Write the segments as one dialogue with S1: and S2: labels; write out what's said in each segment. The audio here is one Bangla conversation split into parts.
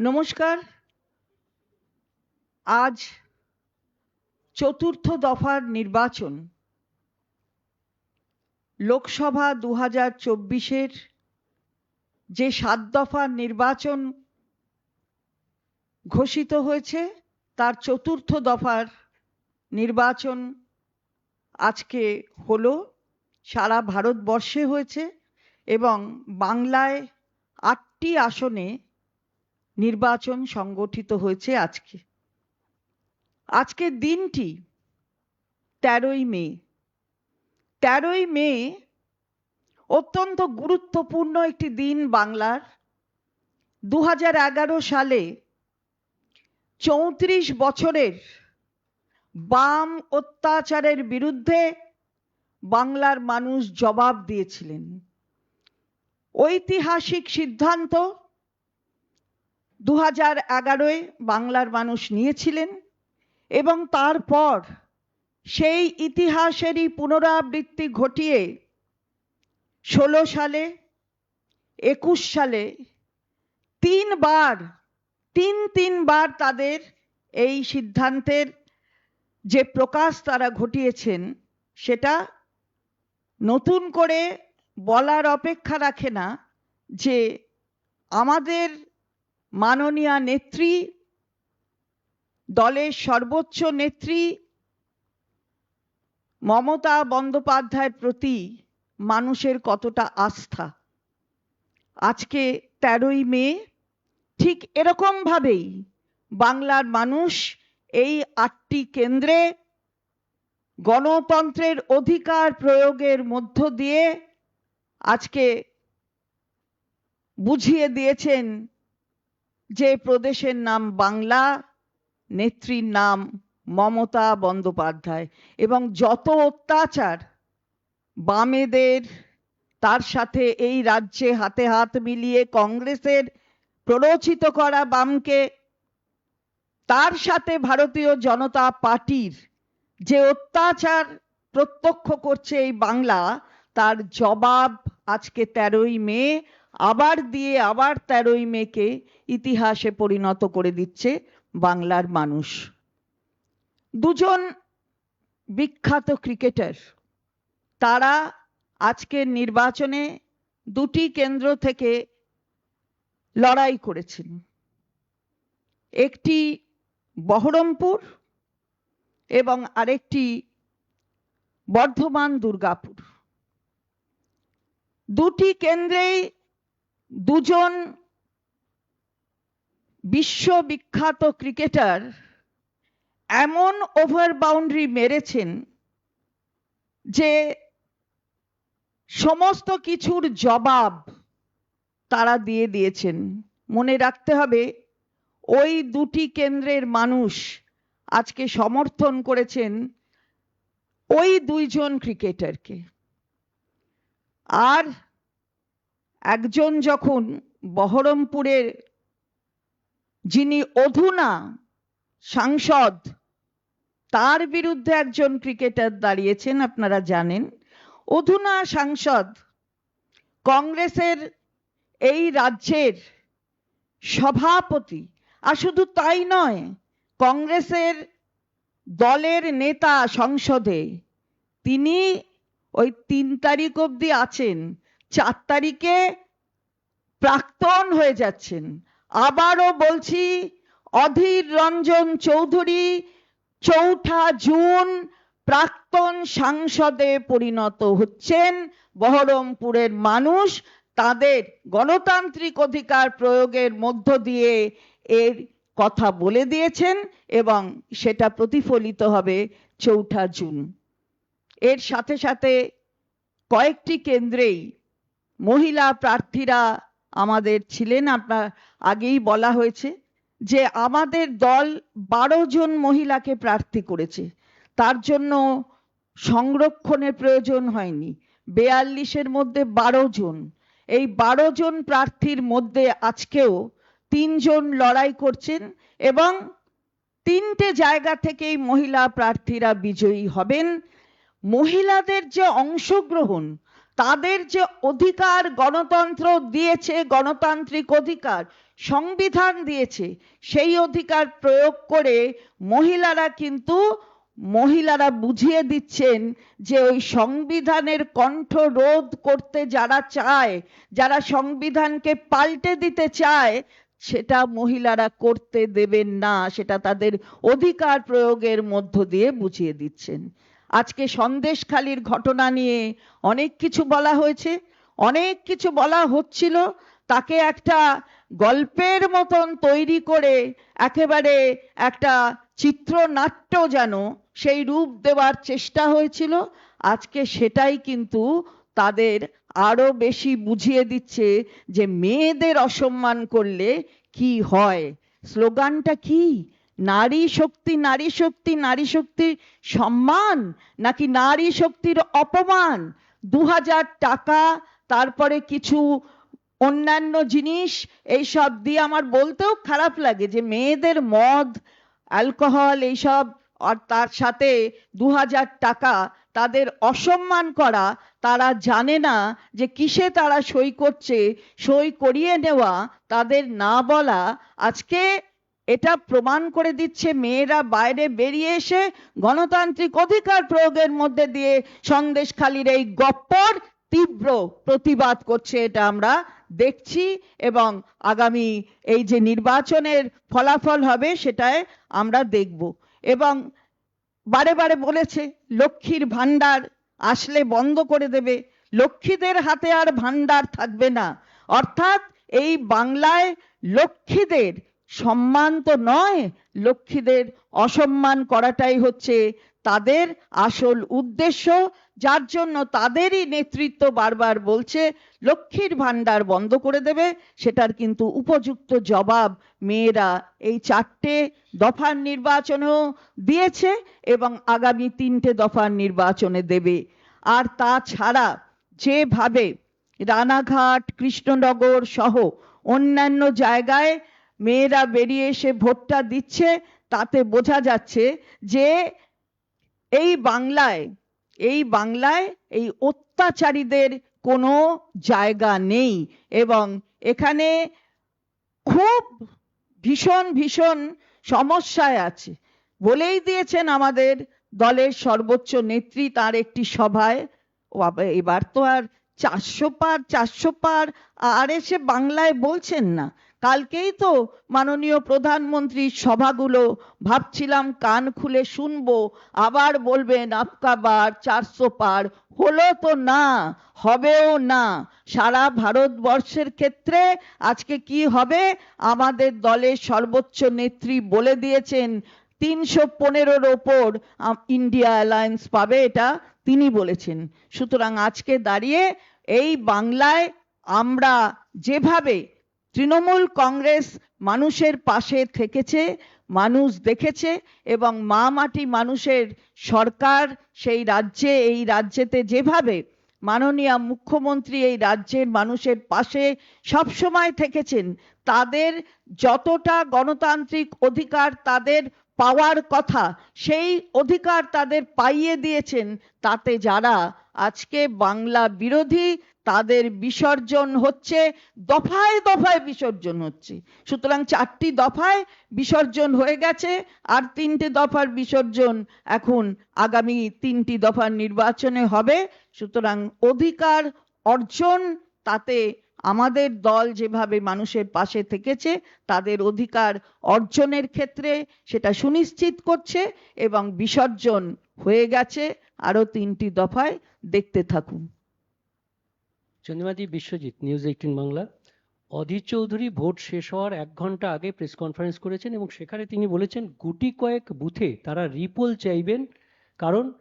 S1: নমস্কার। আজ চতুর্থ দফার নির্বাচন। লোকসভা দু হাজার চব্বিশের যে সাত দফার নির্বাচন ঘোষিত হয়েছে, তার চতুর্থ দফার নির্বাচন আজকে হলো। সারা ভারতবর্ষে হয়েছে এবং বাংলায় আটটি আসনে নির্বাচন সংগঠিত হয়েছে আজকে। আজকের দিনটি তেরোই মে। তেরোই মে অত্যন্ত গুরুত্বপূর্ণ একটি দিন বাংলার। দু সালে চৌত্রিশ বছরের বাম অত্যাচারের বিরুদ্ধে বাংলার মানুষ জবাব দিয়েছিলেন। ঐতিহাসিক সিদ্ধান্ত দু হাজার এগারোয় বাংলার মানুষ নিয়েছিলেন এবং তারপর সেই ইতিহাসেরই পুনরাবৃত্তি ঘটিয়ে ষোলো সালে, একুশ সালে তিনবার, তিন তিনবার তাদের এই সিদ্ধান্তের যে প্রকাশ তারা ঘটিয়েছেন সেটা নতুন করে বলার অপেক্ষা রাখে না যে আমাদের মাননীয়া নেত্রী, দলের সর্বোচ্চ নেত্রী মমতা বন্দ্যোপাধ্যায়ের প্রতি মানুষের কতটা আস্থা? আজকে তেরোই মে, ঠিক এরকম ভাবেই বাংলার মানুষ এই আটটি কেন্দ্রে গণতন্ত্রের অধিকার প্রয়োগের মধ্য দিয়ে আজকে বুঝিয়ে দিয়েছেন যে প্রদেশের নাম বাংলা, নেত্রীর নাম মমতা বন্দ্যোপাধ্যায়। এবং যত অত্যাচার বামেদের, তার সাথে এই রাজ্যে হাতে হাত মিলিয়ে কংগ্রেসের প্ররোচিত করা বামকে, তার সাথে ভারতীয় জনতা পার্টির যে অত্যাচার প্রত্যক্ষ করছে এই বাংলা, তার জবাব আজকে তেরোই মে আবার দিয়ে আবার তেরোই মেকে ইতিহাসে পরিণত করে দিচ্ছে বাংলার মানুষ। দুজন বিখ্যাত ক্রিকেটার, তারা আজকের নির্বাচনে দুটি কেন্দ্র থেকে লড়াই করেছেন। একটি বহরমপুর এবং আরেকটি বর্ধমান দুর্গাপুর। দুটি কেন্দ্রেই দুজন বিশ্ববিখ্যাত ক্রিকেটার এমন ওভার বাউন্ডারি মেরেছেন যে সমস্ত কিছুর জবাব তারা দিয়ে দিয়েছেন। মনে রাখতে হবে, ওই দুটি কেন্দ্রের মানুষ আজকে সমর্থন করেছেন ওই দুইজন ক্রিকেটারকে। আর একজন যখন বহরমপুরের যিনি অধুনা সাংসদ, তার বিরুদ্ধে একজন ক্রিকেটার দাঁড়িয়েছেন, আপনারা জানেন। অধুনা সাংসদ কংগ্রেসের এই রাজ্যের সভাপতি। আর শুধু তাই নয়, কংগ্রেসের দলের নেতা সংসদে তিনি ওই তিন তারিখ অবধি আছেন। চার তারিখে প্রাক্তন হয়ে যাচ্ছেন। আবারও বলছি, অধীর রঞ্জন চৌধুরী চৌঠা জুন প্রাক্তন সাংসদে পরিণত হচ্ছেন। বহরমপুরের মানুষ তাদের গণতান্ত্রিক অধিকার প্রয়োগের মধ্য দিয়ে এর কথা বলে দিয়েছেন এবং সেটা প্রতিফলিত হবে চৌঠা জুন। এর সাথে সাথে কয়েকটি কেন্দ্রেই মহিলা প্রার্থীরা আমাদের ছিলেন। আপনার আগেই বলা হয়েছে যে আমাদের দল বারো জন মহিলাকে প্রার্থী করেছে। তার জন্য সংরক্ষণের প্রয়োজন হয়নি। বেয়াল্লিশের মধ্যে বারো জন। এই বারো জন প্রার্থীর মধ্যে আজকেও তিনজন লড়াই করছেন এবং তিনটে জায়গা থেকেই মহিলা প্রার্থীরা বিজয়ী হবেন। মহিলাদের যে অংশগ্রহণ তাদের যে অধিকার গণতন্ত্র দিয়েছে, গণতান্ত্রিক অধিকার, সংবিধান দিয়েছে, সেই অধিকার প্রয়োগ করে মহিলারা কিন্তু, মহিলারা বুঝিয়ে দিচ্ছেন যে ওই সংবিধানের কণ্ঠ রোধ করতে যারা চায়, যারা সংবিধানকে পাল্টে দিতে চায়, সেটা মহিলারা করতে দেবেন না। সেটা তাদের অধিকার প্রয়োগের মধ্য দিয়ে বুঝিয়ে দিচ্ছেন। আজকে সন্দেশখালির ঘটনা নিয়ে অনেক কিছু বলা হয়েছে, অনেক কিছু বলা হচ্ছিল। তাকে একটা গল্পের মতন তৈরি করে একেবারে একটা চিত্রনাট্য যেন সেই রূপ দেওয়ার চেষ্টা হয়েছিল। আজকে সেটাই কিন্তু তাদের আরও বেশি বুঝিয়ে দিচ্ছে যে মেয়েদের অসম্মান করলে কি হয়। স্লোগানটা কি? নারী শক্তি নারী শক্তি, নারী শক্তির সম্মান, নাকি নারী শক্তির অপমান? দু হাজার টাকা, তারপরে কিছু অন্যান্য জিনিস এইসব দিয়ে আমার বলতেও খারাপ লাগে যে মেয়েদের মদ, অ্যালকোহল এইসব আর তার সাথে দু হাজার টাকা, তাদের অসম্মান করা, তারা জানে না যে কিসে তারা সই করছে, সই করিয়ে নেওয়া, তাদের না বলা, আজকে এটা প্রমাণ করে দিচ্ছে মেয়েরা বাইরে বেরিয়ে এসে গণতান্ত্রিক অধিকার প্রয়োগের মধ্যে দিয়ে সন্দেশখালির এই গপ্পর তীব্র প্রতিবাদ করছে এটা আমরা দেখছি এবং আগামী এই যে নির্বাচনের ফলাফল হবে সেটায় আমরা দেখব। এবং বারে বারে বলেছে, লক্ষ্মীর ভান্ডার আসলে বন্ধ করে দেবে। লক্ষ্মীদের হাতে আর ভান্ডার থাকবে না। অর্থাৎ এই বাংলায় লক্ষ্মীদের সম্মান তো নয়, লক্ষ্মীদের অসম্মান করাটাই হচ্ছে তাদের আসল উদ্দেশ্য, যার জন্য তাদেরই নেতৃত্ব বারবার বলছে, লক্ষ্মীর ভান্ডার বন্ধ করে দেবে। সেটার কিন্তু উপযুক্ত জবাব মেয়েরা এই চারটে দফার নির্বাচনেও দিয়েছে এবং আগামী তিনটে দফার নির্বাচনে দেবে। আর তাছাড়া যেভাবে রানাঘাট, কৃষ্ণনগর সহ অন্যান্য জায়গায় মেয়েরা বেরিয়ে এসে ভোটটা দিচ্ছে, তাতে বোঝা যাচ্ছে যে এই বাংলায় এই বাংলায় এই অত্যাচারীদের কোনো জায়গা নেই এবং এখানে খুব ভীষণ ভীষণ সমস্যায় আছে। বলেই দিয়েছেন আমাদের দলের সর্বোচ্চ নেত্রী তার একটি সভায়। এবার তো আর চারশো পার চারশো পার, আর এসে বাংলায় বলছেন না। কালকেই তো মাননীয় প্রধানমন্ত্রীর সভাগুলো ভাবছিলাম কান খুলে শুনব। আবার বলবেন, আপকা বার চারশো পার। হলো তো না, হবেও না। সারা ভারতবর্ষের ক্ষেত্রে আজকে কি হবে? আমাদের দলের সর্বোচ্চ নেত্রী বলে দিয়েছেন, তিনশো পনেরোর ওপর ইন্ডিয়া অ্যালায়েন্স পাবে এটা তিনি বলেছেন। সুতরাং আজকে দাঁড়িয়ে এই বাংলায় আমরা যেভাবে তৃণমূল কংগ্রেস মানুষের পাশে থেকেছে, মানুষ দেখেছে এবং মা মাটি মানুষের সরকার সেই রাজ্যে, এই রাজ্যেতে যেভাবে মাননীয় মুখ্যমন্ত্রী এই রাজ্যের মানুষের পাশে সব সময় থেকেছেন, তাদের যতটা গণতান্ত্রিক অধিকার তাদের পাওয়ার কথা, সেই অধিকার তাদের পাইয়ে দিয়েছেন। তাতে যারা আজকে বাংলা বিরোধী, তাদের বিসর্জন হচ্ছে, দফায় দফায় বিসর্জন হচ্ছে। সুতরাং চারটি দফায় বিসর্জন হয়ে গেছে, আর তিনটে দফার বিসর্জন এখন আগামী তিনটি দফার নির্বাচনে হবে। সুতরাং অধিকার অর্জন, তাতে আমাদের দল যেভাবে মানুষের পাশে থেকেছে তাদের অধিকার অর্জনের ক্ষেত্রে সেটা সুনিশ্চিত করছে এবং বিসর্জন হয়ে গেছে আরও তিনটি দফায়। দেখতে থাকুন।
S2: চন্দ্রিমাদি Biswajit news eighteen Bangla. Adhir Chowdhury vote শেষ হওয়ার এক ঘণ্টা আগে প্রেস কনফারেন্স করেছেন এবং সেখানে তিনি বলেছেন গুটি কয়েক বুথে তারা রিপোল চাইবেন কারণ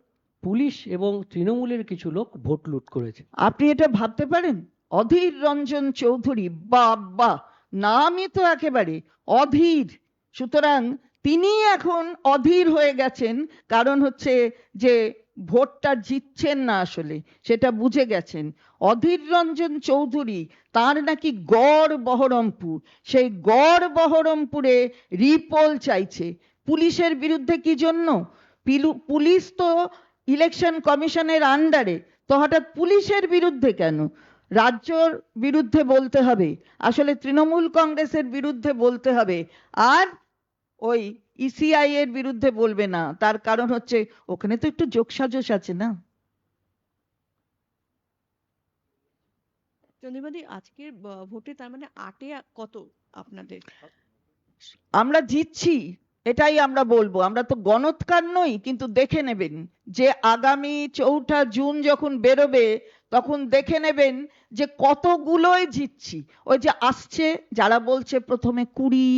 S2: পুলিশ এবং তৃণমূলের কিছু লোক ভোট লুট করেছে।
S1: আপনি এটা ভাবতে পারেন? অধীর রঞ্জন চৌধুরী বাবা নামই তো একেবারে অধীর। সুতরাং তিনি এখন অধীর হয়ে গেছেন, কারণ হচ্ছে যে ভোটটা জিতছেন না আসলে, সেটা বুঝে গেছেন। অধীর রঞ্জন চৌধুরী, তার নাকি গড় বহরমপুর, সেই গড় বহরমপুরে রিপোল চাইছে। পুলিশের বিরুদ্ধে কি জন্য? পিলু- পুলিশ তো ইলেকশন কমিশনের আন্ডারে, তো হঠাৎ পুলিশের বিরুদ্ধে কেন? রাজ্যর বিরুদ্ধে বলতে হবে। আসলে তৃণমূল কংগ্রেসের বিরুদ্ধে বলতে হবে। আর ওই ইসিআই এর বিরুদ্ধে বলবে না। তার কারণ হচ্ছে ওখানে তো একটু যোগসাজশ আছে না?
S3: চন্দ্রিমাদি আজকের ভোটে তার মানে আটে কত আপনাদের?
S1: আমরা জিতছি এটাই আমরা বলব। আমরা তো গণৎকার নই কিন্তু দেখে নেবেন যে আগামী চৌঠা জুন যখন বেরোবে তখন দেখে নেবেন যে কতগুলোই জিতছি। ওই যে আসছে, যারা বলছে প্রথমে কুড়ি,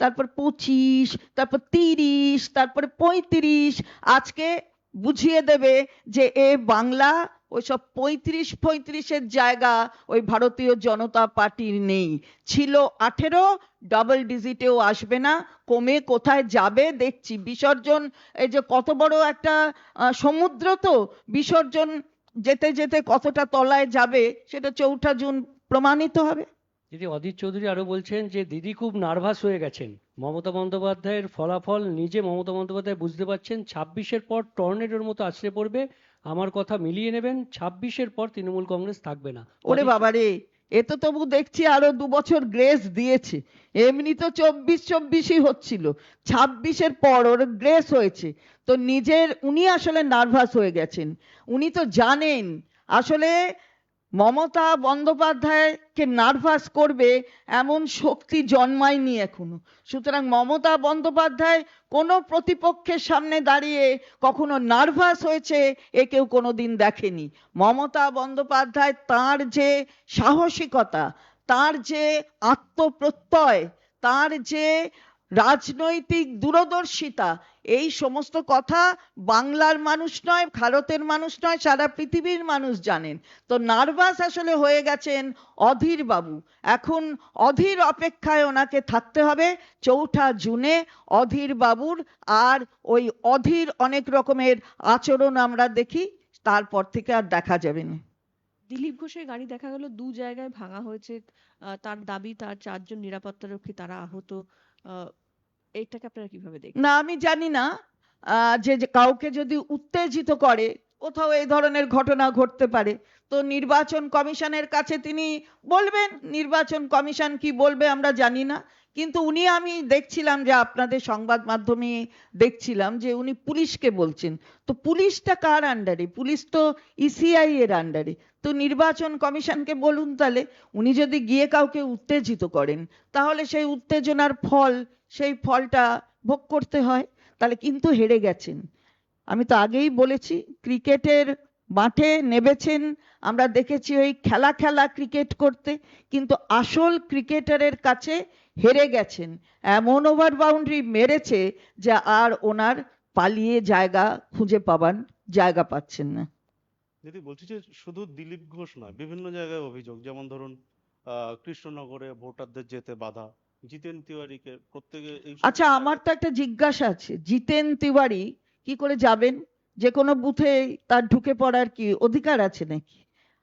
S1: তারপর পঁচিশ, তারপর তিরিশ, তারপরে পঁয়ত্রিশ, আজকে বুঝিয়ে দেবে যে এ বাংলা ওইসব পঁয়ত্রিশ পঁয়ত্রিশের জায়গা ওই ভারতীয় জনতা পার্টির নেই। ছিল আঠেরো ডাবল ডিজিটেও আসবে না। কমে কোথায় যাবে দেখছি। বিসর্জন, এই যে কত বড় একটা সমুদ্র তো, বিসর্জন যেতে যেতে কতটা তলায় যাবে সেটা চৌঠা জুন প্রমাণিত হবে।
S2: দিদি অধীর চৌধুরী আরও বলছেন যে দিদি খুব নার্ভাস হয়ে গেছেন। মমতা বন্দ্যোপাধ্যায়ের ফলাফল নিজে মমতা বন্দ্যোপাধ্যায় বুঝতে পারছেন ছাব্বিশের পর টর্নেডোর মতো আছড়ে পড়বে। আমার কথা মিলিয়ে নেবেন ছাব্বিশের পর তৃণমূল কংগ্রেস থাকবে না।
S1: ওরে
S2: বাবারে
S1: বাবা রে এ তো তবু দেখছি আরও দু বছর গ্রেস দিয়েছে। এমনি তো চব্বিশ চব্বিশই হচ্ছিল, ছাব্বিশের পর ওর গ্রেস হয়েছে। তো নিজের, উনি আসলে নার্ভাস হয়ে গেছেন। উনি তো জানেন, আসলে মমতা বন্দ্যোপাধ্যায়কে নার্ভাস করবে এমন শক্তি জন্মায়নি এখনও। সুতরাং মমতা বন্দ্যোপাধ্যায় কোনো প্রতিপক্ষের সামনে দাঁড়িয়ে কখনো নার্ভাস হয়েছে, এ কেউ কোনোদিন দেখেনি। মমতা বন্দ্যোপাধ্যায় তার যে সাহসিকতা, তার যে আত্মপ্রত্যয়, তার যে রাজনৈতিক দূরদর্শিতা এই সমস্ত কথা বাংলার মানুষ নয় ভারতের মানুষ নয় সারা পৃথিবীর মানুষ জানেন। তো নার্ভাস আসলে হয়ে গেছেন অধীর বাবু। এখন অধীর অপেক্ষায় ওনাকে থাকতে হবে। চৌঠা জুনে অধীর বাবুর আর ওই অধীর অনেক রকমের আচরণ আমরা দেখি তারপর থেকে আর দেখা যাবে না।
S3: দিলীপ ঘোষের গাড়ি দেখা গেল দু জায়গায় ভাঙা হয়েছে। তার দাবি তার চারজন নিরাপত্তারক্ষী তারা আহত। আহ, এইটাকে আপনারা কীভাবে দেখেন?
S1: না, আমি জানি না। যে, কাউকে যদি উত্তেজিত করে, কোথাও এই ধরনের ঘটনা ঘটতে পারে, তো নির্বাচন কমিশনের কাছে তিনি বলবেন। নির্বাচন কমিশন কি বলবে আমরা জানি না। কিন্তু উনি আমি দেখছিলাম যে আপনাদের সংবাদ মাধ্যমে দেখছিলাম যে উনি পুলিশকে বলছেন। তো পুলিশটা কার আন্ডারে পুলিশ তো ইসিআই এর আন্ডারে তো নির্বাচন কমিশনকে বলুন তাহলে, উনি যদি গিয়ে কাউকে উত্তেজিত করেন, তাহলে সেই উত্তেজনার ফল, সেই ফলটা ভোগ করতে হয়। তাহলে কিন্তু হেরে গেছেন। আমি তো আগেই বলেছি, ক্রিকেটের মাঠে নেমেছেন। আমরা দেখেছি ওই খেলা খেলা ক্রিকেট করতে কিন্তু আসল ক্রিকেটারের কাছে হেরে গেছেন। এমন ওভার বাউন্ডারি মেরেছে যে আর ওনার পালিয়ে জায়গা খুঁজে পাবার জায়গা পাচ্ছেন না।
S4: দিদি বলছি যে শুধু দিলীপ ঘোষ নয় বিভিন্ন জায়গায় অভিযোগ যেমন ধরুন কৃষ্ণনগরে ভোটারদের যেতে বাধা জিতেন তিওয়ারিকে প্রত্যেকে
S1: আচ্ছা আমার তো একটা জিজ্ঞাসা আছে জিতেন তিওয়ারি কি করে যাবেন? যে কোনো বুথে তার ঢুকে পড়ার কি অধিকার আছে নাকি?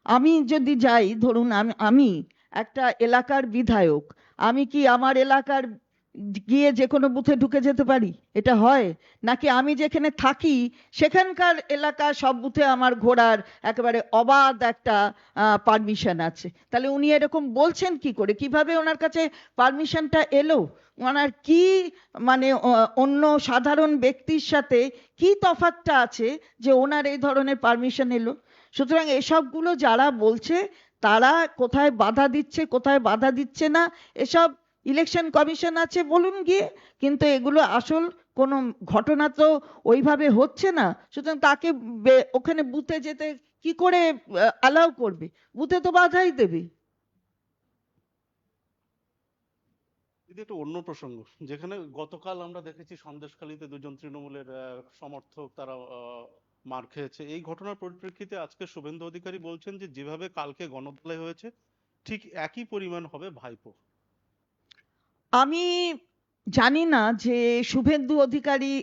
S1: আমি যদি যাই, ধরুন আমি আমি একটা এলাকার বিধায়ক, আমি কি আমার এলাকার গিয়ে যে কোনো বুথে ঢুকে যেতে পারি? এটা হয়? নাকি আমি যেখানে থাকি, সেখানকার এলাকা সব বুথে আমার ঘোরার একেবারে অবাধ একটা পারমিশন আছে। তাহলে উনি এরকম বলছেন কি করে? কীভাবে ওনার কাছে পারমিশনটা এলো? ওনার কি মানে অন্য সাধারণ ব্যক্তির সাথে কি তফাৎটা আছে যে ওনার এই ধরনের পারমিশন এলো? সুতরাং এসবগুলো যারা বলছে, তারা কোথায় বাধা দিচ্ছে, কোথায় বাধা দিচ্ছে না, এসব ইলেকশন কমিশন আছে বলুন গিয়ে, কিন্তু এগুলো আসল কোনো ঘটনা তো ওইভাবে হচ্ছে না। সুতরাং তাকে ওখানে বুথে যেতে কি করে অ্যালাউ করবে? বুথে তো বাধাই দেবে।
S4: দিদি, একটু অন্য প্রসঙ্গ। যেখানে গতকাল আমরা দেখেছি সন্দেশখালীতে দুজন তৃণমূলের সমর্থক তারা মার খেয়েছে। এই ঘটনার পরিপ্রেক্ষিতে আজকে শুভেন্দু অধিকারী বলছেন যে, যেভাবে কালকে গণধোলাই হয়েছে, ঠিক একই পরিমাণ হবে ভাইপো।
S1: আমি জানি না যে শুভেন্দু অধিকারী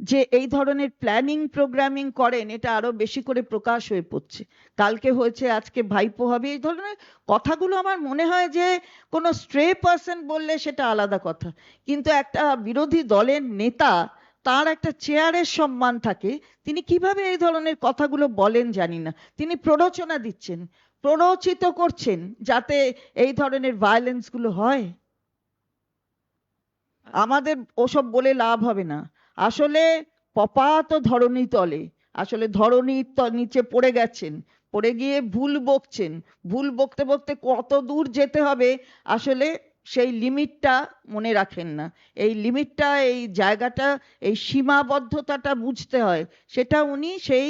S1: যে এই ধরনের প্ল্যানিং প্রোগ্রামিং করেন, এটা আরও বেশি করে প্রকাশ হয়ে পড়ছে। কালকে হয়েছে, আজকে ভাইপো হবে, এই ধরনের কথাগুলো আমার মনে হয় যে কোনো স্ট্রে পার্সন বললে সেটা আলাদা কথা। কিন্তু একটা বিরোধী দলের নেতা, তার একটা চেয়ারের সম্মান থাকে, তিনি কীভাবে এই ধরনের কথাগুলো বলেন জানি না। তিনি প্ররোচনা দিচ্ছেন, প্ররোচিত করছেন যাতে এই ধরনের ভায়োলেন্সগুলো হয়। আমাদের ওসব বলে লাভ হবে না। আসলে পপাত ধরণী তলে আসলে ধরণীর নিচে পড়ে গেছেন পড়ে গিয়ে ভুল বকছেন। ভুল বকতে বকতে কত দূর যেতে হবে আসলে সেই লিমিটটা মনে রাখেন না। এই লিমিটটা এই জায়গাটা এই সীমাবদ্ধতাটা বুঝতে হয় সেটা উনি সেই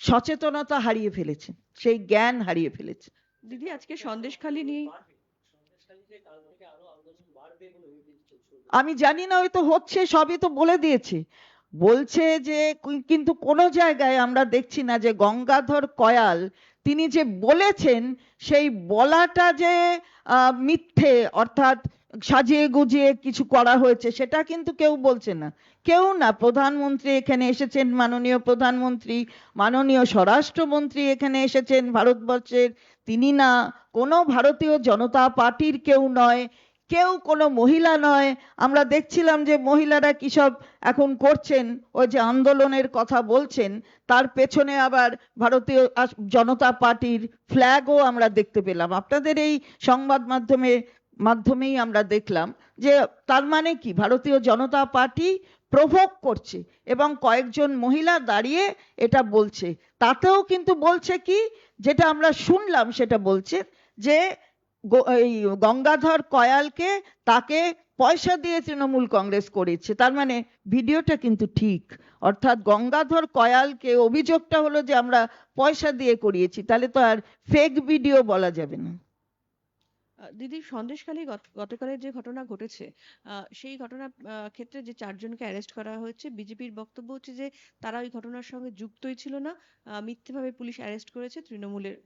S1: সচেতনতা হারিয়ে ফেলেছেন সেই জ্ঞান হারিয়ে ফেলেছেন।
S3: দিদি আজকে সন্দেশখালি নিয়ে
S1: আমি জানি না, হয়তো হচ্ছে, সবই তো বলে দিয়েছে। বলছে যে কিন্তু কোনো জায়গায় আমরা দেখছি না যে গঙ্গাধর কয়াল, তিনি যে বলেছেন, সেই বলাটা যে মিথ্যে, অর্থাৎ সাজিয়ে গুজিয়ে কিছু করা হয়েছে, সেটা কিন্তু কেউ বলছে না। কেউ না, প্রধানমন্ত্রী এখানে এসেছেন, মাননীয় প্রধানমন্ত্রী, মাননীয় স্বরাষ্ট্রমন্ত্রী এখানে এসেছেন, ভারতবর্ষের, তিনি না, কোনো ভারতীয় জনতা পার্টির কেউ নয়। কেউ কোনো মহিলা নয়। আমরা দেখছিলাম যে মহিলারা কি সব এখন করছেন, ওই যে আন্দোলনের কথা বলছেন, তার পেছনে আবার ভারতীয় জনতা পার্টির ফ্ল্যাগও আমরা দেখতে পেলাম। আপনাদের এই সংবাদ মাধ্যমে, মাধ্যমেই আমরা দেখলাম যে তার মানে কি? ভারতীয় জনতা পার্টি প্রভোগ করছে এবং কয়েকজন মহিলা দাঁড়িয়ে এটা বলছে। তাতেও কিন্তু বলছে কি? যেটা আমরা শুনলাম সেটা বলছে যে এই গঙ্গাধর কয়ালকে তাকে পয়সা দিয়ে তৃণমূল কংগ্রেস করেছে। তার মানে ভিডিওটা কিন্তু ঠিক। অর্থাৎ গঙ্গাধর কয়ালকে অভিযোগটা হলো যে আমরা পয়সা দিয়ে করিয়েছি তাহলে তো আর ফেক ভিডিও বলা যাবে না।
S3: দিদি সন্দেশখালী গত- গতকালের যে ঘটনা ঘটেছে সেই ঘটনা আহ, ক্ষেত্রে যে চারজনকে অ্যারেস্ট করা হয়েছে বিজেপির বক্তব্য হচ্ছে যে তারা ওই ঘটনার সঙ্গে যুক্তই ছিল না। মিথ্যেভাবে পুলিশ অ্যারেস্ট করেছে তৃণমূলের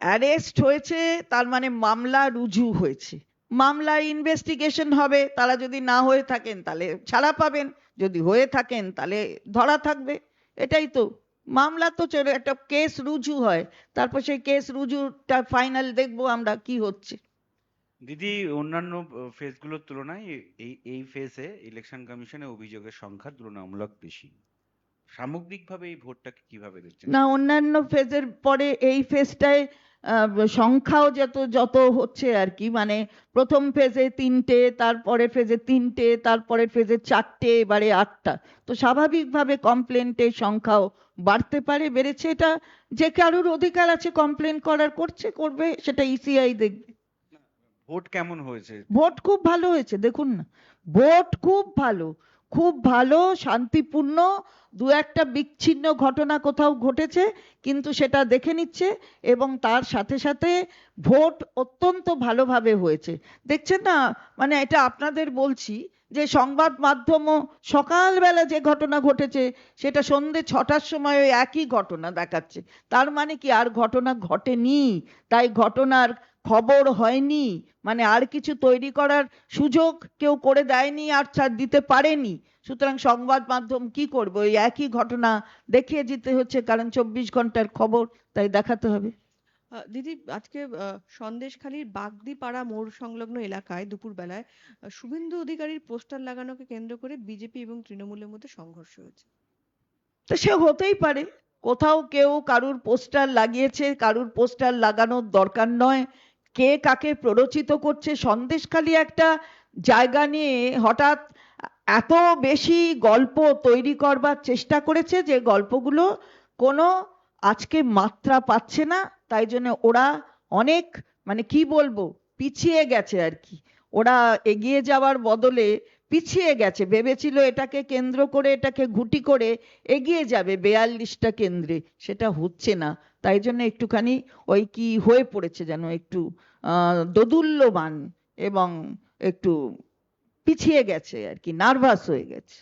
S1: অ্যারেস্ট হয়েছে, তার মানে মামলা রুজু হয়েছে। মামলা ইনভেস্টিগেশন হবে, তারা যদি না হয়ে থাকেন তাহলে ছাড়া পাবেন, যদি হয়ে থাকেন তাহলে ধরা থাকবে। এটাই তো, মামলা তো চলে, একটা কেস রুজু হয়, তারপর সেই কেস রুজুটা ফাইনাল দেখব আমরা কি হচ্ছে।
S5: দিদি, অন্যান্য ফেজগুলোর তুলনায় এই এই ফেজে ইলেকশন কমিশনের অভিযোগের সংখ্যা তুলনামূলক বেশি। সামগ্রিকভাবে এই ভোটটাকে কীভাবে দেখছেন
S1: না অন্যান্য ফেজের পরে এই ফেজটায় সংখ্যাও যত যত হচ্ছে আর কি মানে প্রথম ফেজে তিনটে তারপরে ফেজে তিনটে তারপরে ফেজে চারটে এবারে আটটা। তো স্বাভাবিকভাবে কমপ্লেন্টের সংখ্যাও বাড়তে পারে বেড়েছে। এটা যে কারোর অধিকার আছে কমপ্লেন করার করছে করবে সেটা ইসিআই দেখবে।
S5: ভোট কেমন হয়েছে?
S1: ভোট খুব ভালো হয়েছে দেখুন না। ভোট খুব ভালো। খুব ভালো, শান্তিপূর্ণ, দু একটা বিচ্ছিন্ন ঘটনা কোথাও ঘটেছে, কিন্তু সেটা দেখে নিচ্ছে এবং তার সাথে সাথে ভোট অত্যন্ত ভালোভাবে হয়েছে। দেখছেন না মানে এটা আপনাদের বলছি যে সংবাদ মাধ্যমও সকালবেলা যে ঘটনা ঘটেছে, সেটা সন্ধে ছটার সময় ওই একই ঘটনা দেখাচ্ছে। তার মানে কি আর ঘটনা ঘটেনি? তাই ঘটনার খবর হয়নি। মানে আর কিছু তৈরি করার সুযোগ কেউ করে দেয়নি আর ছাড় দিতে পারেনি। সুতরাং সংবাদ মাধ্যম কি করবে? ওই একই ঘটনা দেখিয়ে যেতে হচ্ছে কারণ চব্বিশ ঘণ্টার খবর তাই দেখাতে হবে।
S3: দিদি আজকে সন্দেশখালীর বাগদিপাড়া মোড় সংলগ্ন এলাকায় দুপুরবেলায় আহ, শুভেন্দু অধিকারীর পোস্টার লাগানোকে কেন্দ্র করে বিজেপি এবং তৃণমূলের মধ্যে সংঘর্ষ হয়েছে।
S1: তো সে হতেই পারে। কোথাও কেউ কারুর পোস্টার লাগিয়েছে কারুর পোস্টার লাগানোর দরকার নয়। কে কাকে প্ররোচিত করছে, সন্দেশখালী একটা জায়গা নিয়ে হঠাৎ এত বেশি গল্প তৈরি করবার চেষ্টা করেছে যে গল্পগুলো কোনো আজকে মাত্রা পাচ্ছে না, তাই জন্য ওরা অনেক মানে কি বলব, পিছিয়ে গেছে আর কি। ওরা এগিয়ে যাওয়ার বদলে পিছিয়ে গেছে ভেবেছিল এটাকে কেন্দ্র করে এটাকে ঘুটি করে এগিয়ে যাবে বেয়াল্লিশটা কেন্দ্রে সেটা হচ্ছে না তাই জন্য একটুখানি ওই কি হয়ে পড়েছে যেন একটু দোদুল্যমান এবং একটু পিছিয়ে গেছে আর কি নার্ভাস হয়ে গেছে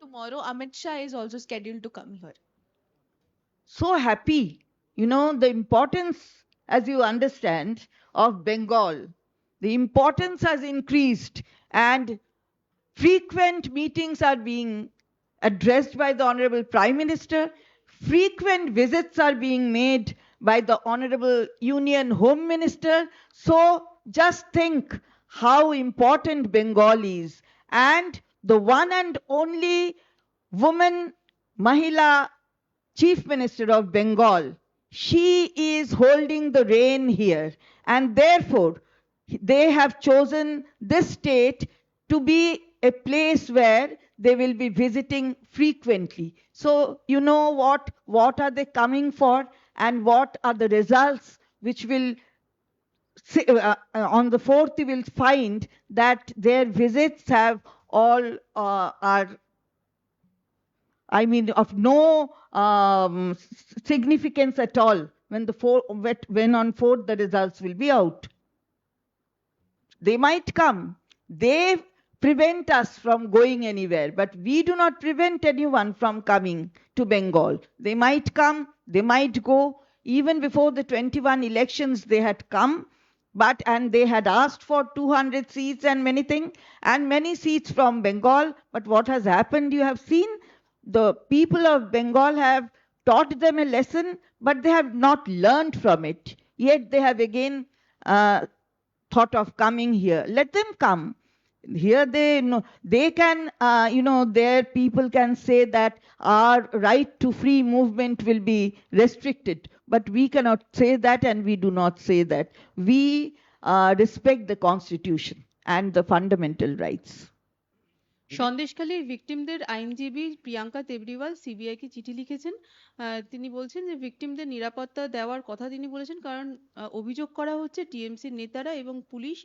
S6: tomorrow Amit Shah is also scheduled to come here.
S1: so happy. You know, the importance, as you understand, of Bengal, the importance has increased and frequent meetings are being addressed by the Honorable Prime Minister. Frequent visits are being made by the Honorable Union Home Minister. So just think how important Bengal is. And the one and only woman Mahila Chief Minister of Bengal. She is holding the reign here, and therefore they have chosen this state to be a place where they will be visiting frequently. So you know what what are they coming for, and what are the results which will uh, uh, on the fourth you will find that their visits have all uh, are I mean, of no um, significance at all when the four, when on fourth the results will be out. They might come. They prevent us from going anywhere, but we do not prevent anyone from coming to Bengal. They might come, they might go. Even before the 21 elections, they had come, but and they had asked for 200 seats and many things, and many seats from Bengal. But what has happened, you have seen, the people of Bengal have taught them a lesson, but they have not learned from it. Yet they have again uh, thought of coming here. Let them come. Here they know they can, uh, you know, their people can say that our right to free movement will be restricted, but we cannot say that, and we do not say that. We uh, respect the constitution and the fundamental rights.
S6: সন্দেশখালীর ভিকটিমদের আইনজীবী প্রিয়াঙ্কা তেবরিওয়াল সিবিআই কে চিঠি লিখেছেন। তিনি বলছেন যে ভিকটিমদের নিরাপত্তা দেওয়ার কথা তিনি বলেছেন কারণ অভিযোগ করা হচ্ছে টিএমসির নেতারা এবং পুলিশ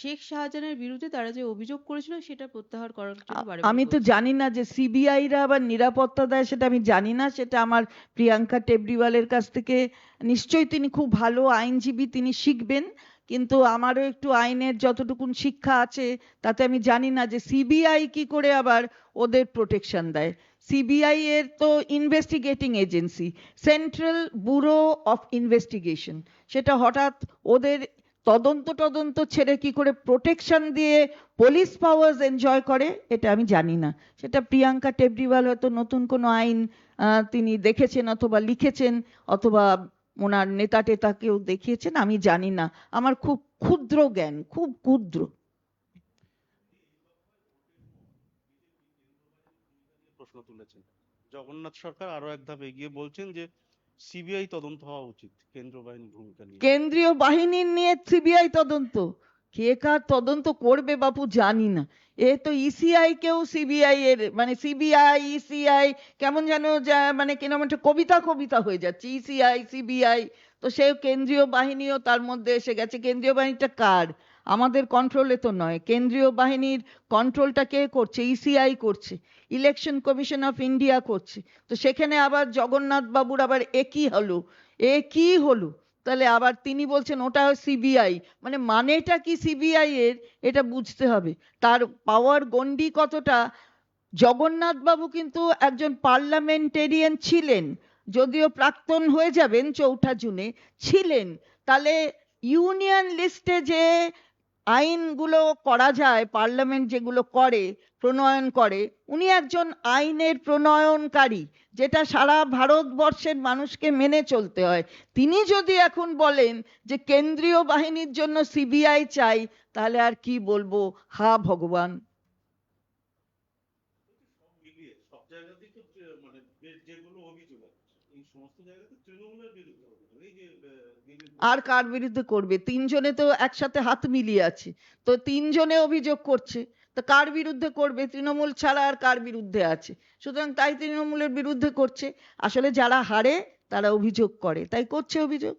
S6: শেখ শাহজাহানের বিরুদ্ধে তারা যে অভিযোগ করেছিল সেটা প্রত্যাহার করার
S1: আমি তো। জানি না যে সিবিআইরা আবার নিরাপত্তা দেয় সেটা আমি জানি না সেটা আমার প্রিয়াঙ্কা টেবরিওয়ালের কাছ থেকে। নিশ্চয়ই তিনি খুব ভালো আইনজীবী তিনি শিখবেন। কিন্তু আমারও একটু আইনের যতটুকুন শিক্ষা আছে, তাতে আমি জানি না যে সিবিআই কি করে আবার ওদের প্রোটেকশন দেয়। সিবিআই এর তো investigating agency central bureau of investigation সেটা হঠাৎ ওদের তদন্ত তদন্ত ছেড়ে কি করে প্রোটেকশন দিয়ে পুলিশ পাওয়ার্স এনজয় করে, এটা আমি জানি না। সেটা প্রিয়াঙ্কা টেবরিওয়াল হয়তো নতুন কোনো আইন তিনি দেখেছেন অথবা লিখেছেন, অথবা ওনার নেতা টেতা কেউ দেখিয়েছেন আমি জানি না। আমার খুব ক্ষুদ্র জ্ঞান খুব ক্ষুদ্র।
S4: প্রশ্ন তুলেছেন। জগন্নাথ সরকার আরও এক ধাপ এগিয়ে বলছেন যে সিবিআই তদন্ত হওয়া উচিত কেন্দ্রীয় বাহিনীর ভূমিকা নিয়ে।
S1: কেন্দ্রীয় বাহিনীর নিয়ে সিবিআই তদন্ত? কে কার তদন্ত করবে বাপু জানি না। এ তো ইসিআই কেও সিবিআই এর মানে সিবিআই ইসিআই কেমন যেন মানে কেন একটা কবিতা কবিতা হয়ে যাচ্ছে। ইসিআই সিবিআই তো সে কেন্দ্রীয় বাহিনীও তার মধ্যে এসে গেছে। কেন্দ্রীয় বাহিনীটা কার? আমাদের কন্ট্রোলে তো নয়। কেন্দ্রীয় বাহিনীর কন্ট্রোলটা কে করছে? ইসিআই করছে। ইলেকশন কমিশন অফ ইন্ডিয়া করছে। তো সেখানে আবার জগন্নাথ বাবুর আবার একই হলো? এ কি হলো? তাহলে আবার তিনি বলছেন, ওটা সিবিআই মানে মানেটা কি সিবিআই এর? এটা বুঝতে হবে। তার পাওয়ার গন্ডি কতটা? জগন্নাথ বাবু কিন্তু একজন পার্লামেন্টেরিয়ান ছিলেন। যদিও প্রাক্তন হয়ে যাবেন চৌঠা জুনে, ছিলেন। তাহলে ইউনিয়ন লিস্টে যে আইনগুলো করা যায় পার্লামেন্ট যেগুলো করে প্রণয়ন করে। উনি একজন আইনের প্রণয়নকারী, যেটা সারা ভারতবর্ষের মানুষকে মেনে চলতে হয়। তিনি যদি এখন বলেন যে কেন্দ্রীয় বাহিনীর জন্য সিবিআই চাই, তাহলে আর কি বলব? হা ভগবান। আর কার বিরুদ্ধে করবে? তিনজনে তো একসাথে হাত মিলিয়ে আছে। তো তিনজনে অভিযোগ করছে। তো কার বিরুদ্ধে করবে? তৃণমূল ছাড়া আর কার বিরুদ্ধে আছে? সুতরাং তাই তৃণমূলের বিরুদ্ধে করছে। আসলে যারা হারে, তারা অভিযোগ করে। তাই করছে অভিযোগ?